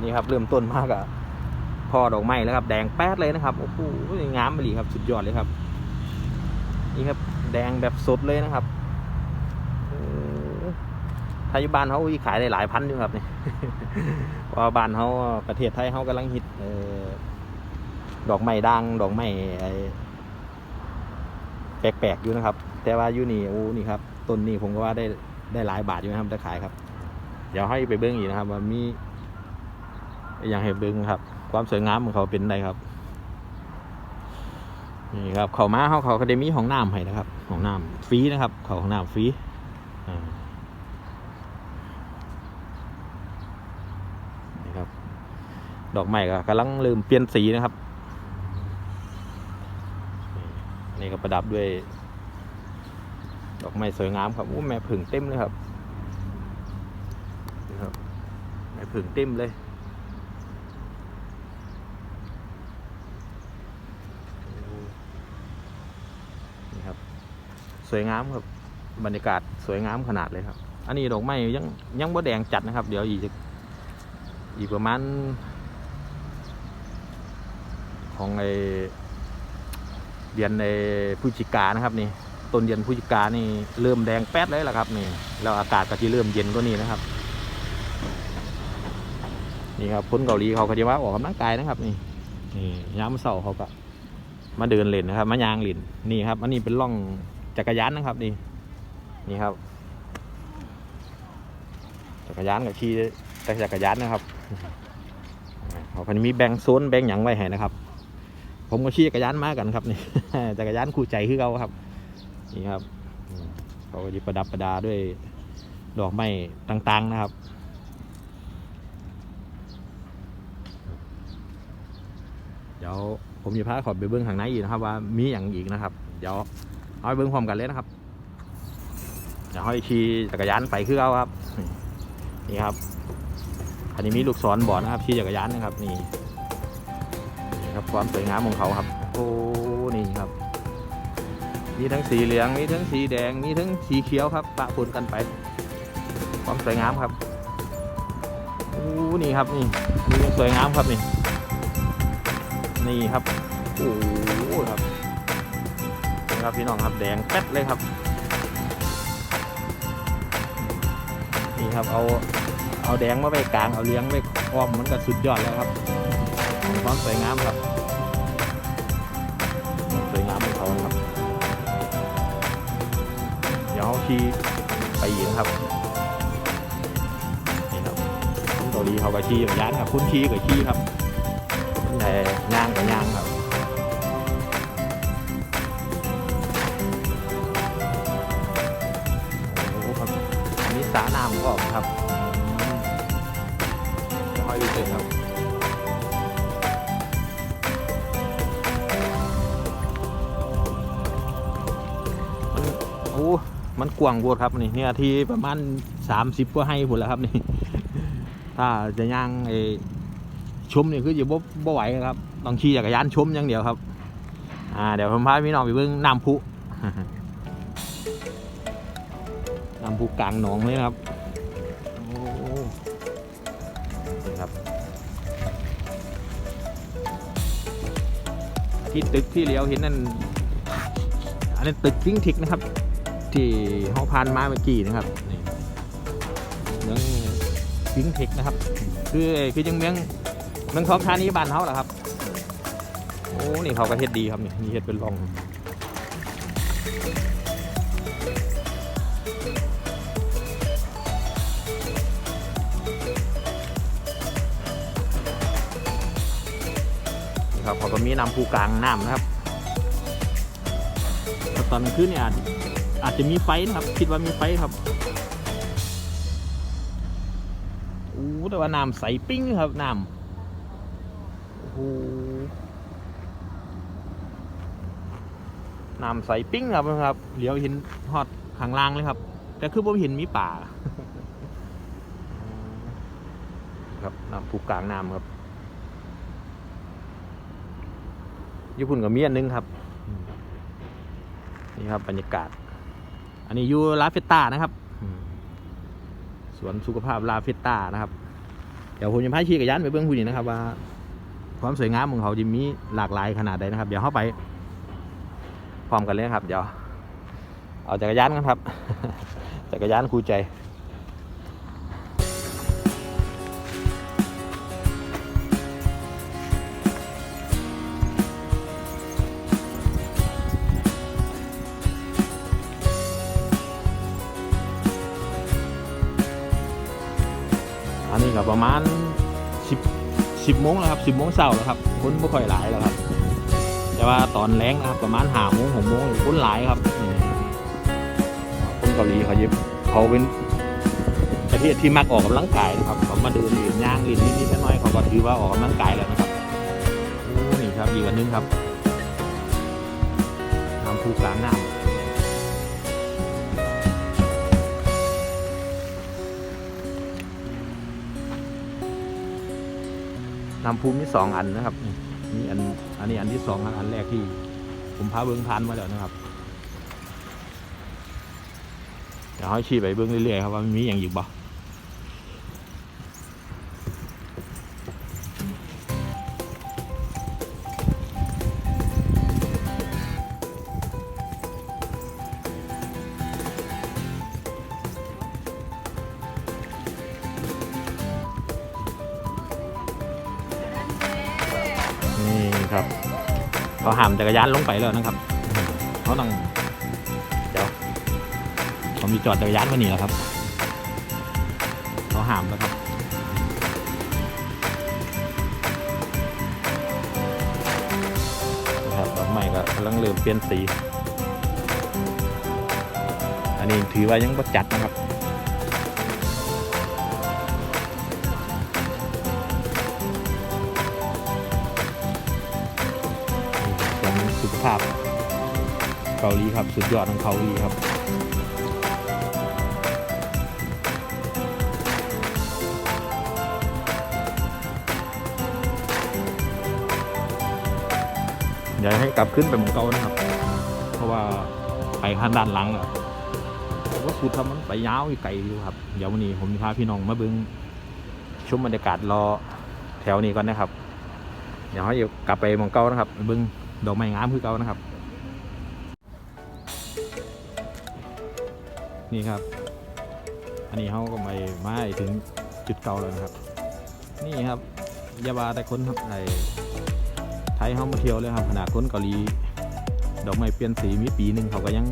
นี่ครับเริ่มต้นมากอะพ่อดอกไม้แล้วครับ แดงแป๊ดเลยนะครับโอ้โหงามไปเลยครับสุดยอดเลยครับ นี่ครับ แดงแบบสดเลยนะครับไทยบ้านเขาขายได้หลายพันอยู่ครับนี่เพราะว่าบ้านเขาประเทศไทยเขากำลังฮิตออดอกไม้ด่างดอกไม้ไอ้แปลกๆอยู่นะครับ แต่ว่าอยู่นี่โอ้นี่ครับต้นนี้ผมก็ว่าได้ได้หลายบาทอยู่นะครับจะขายครับ เดี๋ยวให้ไปเบิ้องอีกนะครับ ว่ามี อย่างให้เบิ้งครับ ความสวยงามของเขาเป็นไงครับนี่ครับเขามาเขาเขาก็ได้มีห้องน้ำให้นะครับห้องน้ำฟรีนะครับ เขาห้องน้ำฟรีนี่ครับ ดอกไม้ก็กำลังเริ่มเปลี่ยนสีนะครับ นี่ก็ประดับด้วย ดอกไม้สวยงามครับโอ้แม่ผึ่งเต็มเลยครับนี่ครับแม่ผึ่งเต็มเลยนี่ครับ สวยงามครับบรรยากาศสวยงามขนาดเลยครับ อันนี้ดอกไม้ยังยังบ่แดงจัดนะครับ เดี๋ยวอีกอีกประมาณ ของไอเดือนในพฤศจิกานะครับนี่ต้นเดือนพฤศจิกานี่เริ่มแดงแป๊ดเลยละครับนี่แล้วอากาศก็จะเริ่มเย็นกว่านี้นะครับ นี่ครับคนเกาหลีเขาก็จะว่าออกกำลังกายนะครับ นี่นี่ยามเสาเขาก็มาเดินเล่นนะครับมายางเล่นนี่ครับ อันนี้เป็นร่อง จักรยานนะครับนี่นี่ครับ จักรยานกับขี่แต่จักรยานนะครับเขาพันมีแบ่งโซนแบ่งหยังไว้ให้นะครับ ผมก็ขี่จักรยานมากันครับนี่จักรยานคู่ใจคือเขาครับ นี่ครับเขาก็จะประดับประดาด้วยดอกไม้ต่างๆนะครับเดี๋ยวผมจะพาขอไปเบิ้องข้างในอีกนะครับ ว่ามีอย่างอีกนะครับ เดี๋ยว เอาไปเบิ้งพร้อมกันเลยนะครับเดี๋ยวห้ขี่จักรยานไปคือเขาครับ นี่ครับ อันนี้มีลูกศรบอนะครับขี่จักรยานนะครับ นี่นี่ครับความสวยงามของเขาครับ โอ้นี่ครับ มีทั้งสีเหลืองมีทั้งสีแดงมีทั้งสีเขียวครับปะปนกันไป ความสวยงามครับโอ้นี่ครับนี่นี่สวยงามครับนี่ นี่ครับโอ้ ครับพี่น้องครับแดงแป๊ดเลยครับ นี่ครับเอาเอาแดงมาไปกลางเอาเลี้ยงไปอ้อมมันก็สุดยอดแล้วครับความสวยงามครับสวยงามของเขาครับ เดี๋ยวเอาขี่ไปอีกนะครับนี่ครับคนเกาหลีเขาก็ขี่อย่างยานครับ คุณขี่กับขี่ครับคนแต่ย่างกับย่างครับ อันนี้าน้ำก็ครับอืมเดี๋ยวค่อยดูเสร็จครับมันโอ้มันกว้างโวดครับนี่เนี่ยที่ประมาณสามสิบก็ให้ผลแล้วครับนี่ ถ้าจะย่างไอชมนี่คืออยู่บ่บ่ไหวครับต้องขี่จักรยานชมอย่างเดียวครับ อ่าเดี๋ยวผมพาพี่น้องไปเบิ่งน้ำพุ น้ำพุกลางหนองเลยนะครับโอ้นี่ครับ ที่ตึกที่เลี้ยวเห็นนั่นอันนี้ตึกฟิงทิกนะครับ ที่ห้องพานมาเมื่อกี้นะครับนี่เมืองฟิงทิกนะครับ คือคือยังเมืองเมืองทองธานีบ้านเขาแหละครับโอ้นี่เขาก็เฮ็ดดีครับนี่เฮ็ดเป็นรอง ครับเขาก็มีน้ำภูกลางน้ำนะครับตอนกลางคืนเนี่ยอาจอาจจะมีไฟนะครับ คิดว่ามีไฟครับอู้แต่ว่าน้ำใสปิ้งครับน้ำโอ้โหน้ำใสปิ้งครับครับเหลียวเห็นฮอดข้างล่างเลยครับ แต่คือผมเห็นมีป่า ครับน้ำผูกลางน้ำครับ ญี่ปุ่นกับมีอันนึงครับ นี่ครับบรรยากาศ อันนี้อยู่ลาเฟตตานะครับอืมสวนสุขภาพลาเฟตตานะครับ เดี๋ยวผมจะพาขี่จักรยานไปเบื้องผู้นี้นะครับว่า ความสวยงามของเขาจะมีหลากหลายขนาดใดนะครับ เดี๋ยวเข้าไป พร้อมกันเลยครับ เดี๋ยว เอาจักรยานกันครับ จักรยานคู่ใจ อันนี้ก็ประมาณสิบสิบโมงแล้วครับสิบโมงเช้าแล้วครับคนไม่ค่อยหลายแล้วครับ แต่ว่าตอนแรงนะครับประมาณห้าโมงหกโมงคนหลายครับคนเกาหลีเขาเย็บเขาเป็นประเทศที่มักออกกำลังกายนะครับเขามาเดินเลีนย่างเลีนนิดๆน้อยๆเขาก็ถือว่าออกกำลังกายแล้วนะครับนี่ครับอีกอันหนึงครับน้ำพุกลางน้ำ น้ำพุมีสองอันนะครับนี่อันอันนี้อันที่สองครับอันแรกที่ ผมพาเบิ้งพันมาแล้วนะครับเดี๋ยวให้ชี้ไปเบิ้งเรื่อยๆครับว่ามันมีอย่างอยู่บ่ เขาห้ามจักรยานลงไปแล้วนะครับเขาต้องเดี๋ยวเขามีจอดจักรยานมานี่แล้วครับเขาห้ามแล้วครับนะครับดอกไม้ก็กำลังเริ่มเปลี่ยนสี อันนี้ถือว่ายังบ่จัดนะครับาพเกาหลีครับสุดยอดของเกาหลีครับอยากให้กลับขึ้นไปเหมือนเก่านะครับ เพราะว่าไปข้างด้านหลังอะผมว่าสุดทำมันไปยาวอีกไกลอยู่ครับ เดี๋ยววันนี้ผมจะพาพี่น้องมาเบิ้งชมบรรยากาศรอแถวนี้ก่อนนะครับ เดี๋ยวให้อยู่กลับไปมองเก่านะครับเบิ้ง ดอกไม้งามคือเก่านะครับ นี่ครับ อันนี้เขาก็ไปมาถึงจุดเก่าแล้วนะครับ นี่ครับยาบาแต่คนครับไอ้ไทยเขามาเที่ยวเลยครับขนาดคนเกาหลีดอกไม้เปลี่ยนสีมีปีหนึ่งเขาก็ยัง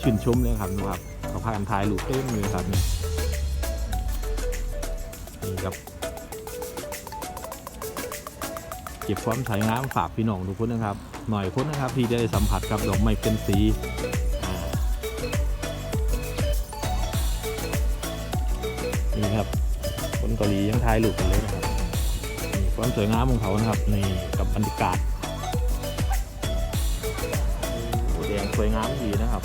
ชื่นชมเลยครับดูครับเขาพากันถ่ายรูปเต็มเลยครับนี่นี่ครับ ก็บความสวยงามฝากพี่น้องทุกคนนะครับ หน่อยคนนะครับที่ได้สัมผัสกับดอกไม้เป็นสีนี่ครับคนเกาหลียังถ่ายรูปกันเลยนะครับความสวยงามของเขานะครับในกับบรรยากาศโอ้แดงสวยงามดีนะครับ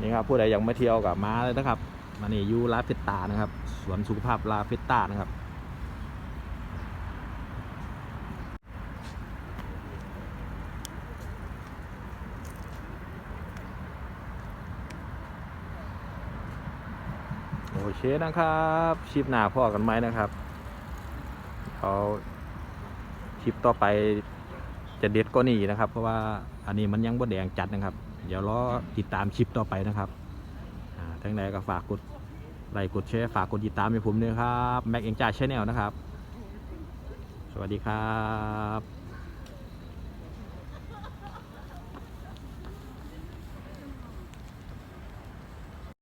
นี่ครับผู้ใดยังไม่เที่ยวกับมาเลยนะครับมานี่ยูลาฟตตานะครับ สวนสุขภาพลาเฟตตานะครับ โอเคนะครับชิปหน้าพ่อกันไหมนะครับเขาชิปต่อไปจะเด็ดก็นี่นะครับ เพราะว่าอันนี้มันยังบ่แดงจัดนะครับ เดี๋ยวรอติดตามชิปต่อไปนะครับอ่าทั้งใดก็ฝากกด ไลค์กดแชร์ฝากกดติดตามให้ผมด้วยครับแม็กเองจ่าชแนลนะครับ สวัสดีครับ